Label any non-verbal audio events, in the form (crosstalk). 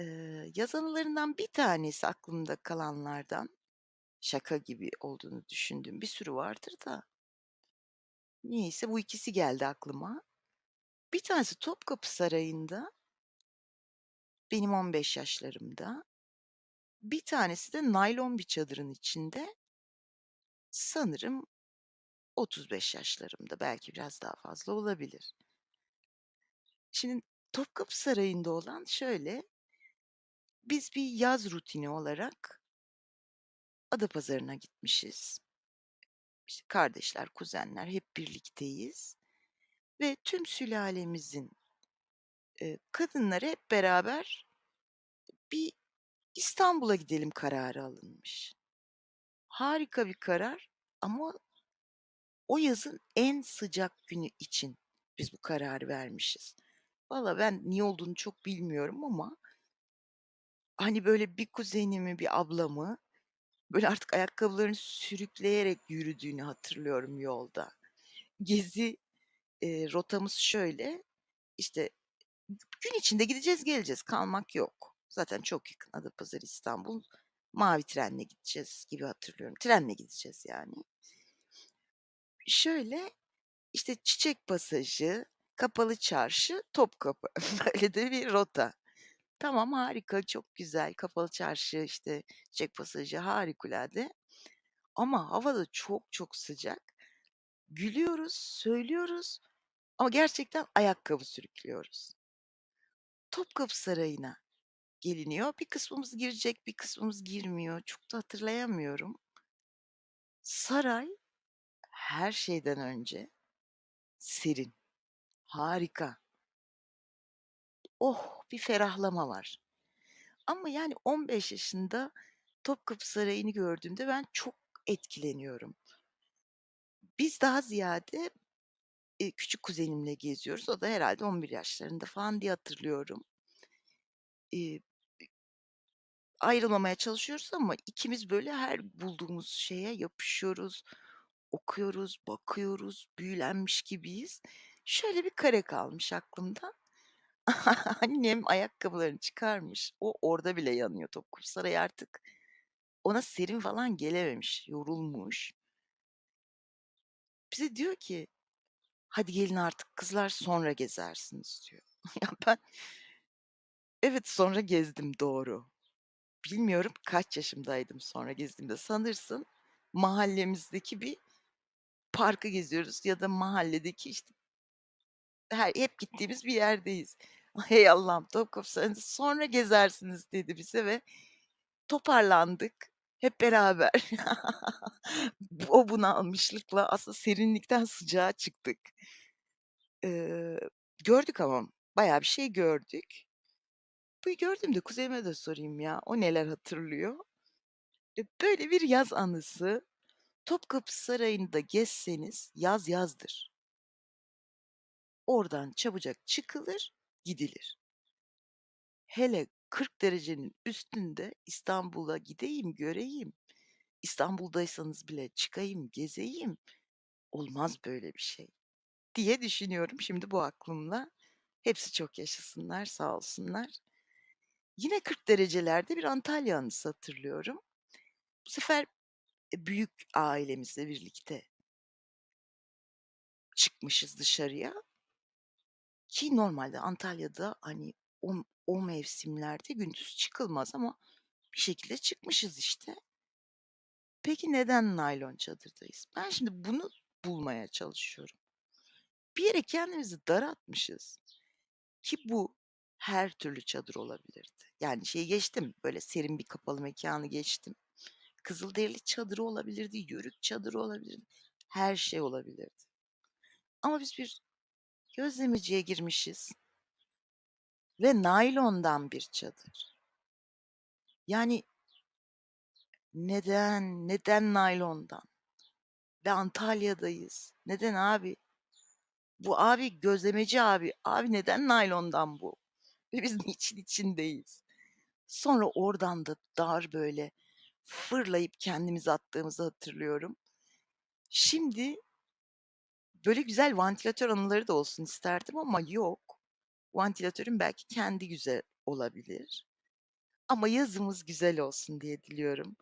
Eee, yaz bir tanesi aklımda kalanlardan, şaka gibi olduğunu düşündüğüm bir sürü vardır da niyeyse bu ikisi geldi aklıma. Bir tanesi Topkapı Sarayı'nda benim 15 yaşlarımda. Bir tanesi de naylon bir çadırın içinde sanırım 35 yaşlarımda, belki biraz daha fazla olabilir. Şimdi Topkapı Sarayı'nda olan şöyle biz bir yaz rutini olarak Adapazarı'na gitmişiz. İşte kardeşler, kuzenler hep birlikteyiz ve tüm sülalemizin eee, kadınları hep beraber bir İstanbul'a gidelim kararı alınmış. Harika bir karar ama o yazın en sıcak günü için biz bu kararı vermişiz. Valla ben niye olduğunu çok bilmiyorum ama hani böyle bir kuzenimi, bir ablamı böyle artık ayakkabılarını sürükleyerek yürüdüğünü hatırlıyorum yolda. Gezi eee, rotamız şöyle, işte gün içinde gideceğiz geleceğiz kalmak yok. Zaten çok yakın Adapazarı İstanbul. Mavi trenle gideceğiz gibi hatırlıyorum. Trenle gideceğiz yani. Şöyle işte Çiçek Pasajı, Kapalı Çarşı, Topkapı. (laughs) Böyle de bir rota. Tamam harika, çok güzel. Kapalı Çarşı, işte Çiçek Pasajı harikulade. Ama hava da çok çok sıcak. Gülüyoruz, söylüyoruz ama gerçekten ayakkabı sürüklüyoruz. Topkapı Sarayı'na geliniyor. Bir kısmımız girecek, bir kısmımız girmiyor. Çok da hatırlayamıyorum. Saray her şeyden önce serin. Harika. Oh, bir ferahlama var. Ama yani 15 yaşında Topkapı Sarayı'nı gördüğümde ben çok etkileniyorum. Biz daha ziyade, eee, küçük kuzenimle geziyoruz. O da herhâlde 11 yaşlarında falan diye hatırlıyorum. İii, ayrılmamaya çalışıyoruz ama ikimiz böyle her bulduğumuz şeye yapışıyoruz, okuyoruz, bakıyoruz, büyülenmiş gibiyiz. Şöyle bir kare kalmış aklımda. (laughs) Annem ayakkabılarını çıkarmış. O orada bile yanıyor Topkapı artık ona serin falan gelememiş, yorulmuş. Bize diyor ki, "Hadi gelin artık kızlar sonra gezersiniz." diyor. (laughs) Ya ben Evet, sonra gezdim, doğru. Bilmiyorum kaç yaşımdaydım sonra gezdiğimde. Sanırsın mahallemizdeki bir parkı geziyoruz ya da mahalledeki, işte her hep gittiğimiz bir yerdeyiz. Hey Allah'ım, Topkapı Sarayı'nda sonra gezersiniz dedi bize ve toparlandık hep beraber. (laughs) O bunalmışlıkla aslında serinlikten sıcağa çıktık. Eee, gördük ama bayağı bir şey gördük. Bu gördüğümde kuzenime de sorayım ya, o neler hatırlıyor? E, böyle bir yaz anısı. Topkapı Sarayı'nda gezseniz yaz yazdır. Oradan çabucak çıkılır, gidilir. Hele 40 derecenin üstünde İstanbul'a gideyim, göreyim, İstanbul'daysanız bile çıkayım, gezeyim, olmaz böyle bir şey diye düşünüyorum şimdi bu aklımla. Hepsi çok yaşasınlar, sağ olsunlar. Yine 40 derecelerde bir Antalya anısı hatırlıyorum. Bu sefer, eee, büyük ailemizle birlikte çıkmışız dışarıya. Ki normalde Antalya'da, hani, o o mevsimlerde gündüz çıkılmaz ama bir şekilde çıkmışız işte. Peki neden naylon çadırdayız? Ben şimdi bunu bulmaya çalışıyorum. Bir yere kendimizi dar ki bu her türlü çadır olabilirdi. Yani şeyi geçtim, böyle serin bir kapalı mekânı geçtim. Kızılderili çadırı olabilirdi, yörük çadırı olabilirdi, her şey olabilirdi. Ama biz bir gözlemeciye girmişiz ve naylondan bir çadır. Yani neden, neden naylondan? Ve Antalya'dayız. Neden abi? Bu abi gözlemeci abi. Abi neden naylondan bu? Ve (laughs) biz niçin içindeyiz? Sonra oradan da dar böyle fırlayıp kendimizi attığımızı hatırlıyorum. Şimdi böyle güzel vantilatör anıları da olsun isterdim ama yok. Vantilatörün belki kendi güzel olabilir. Ama yazımız güzel olsun diye diliyorum.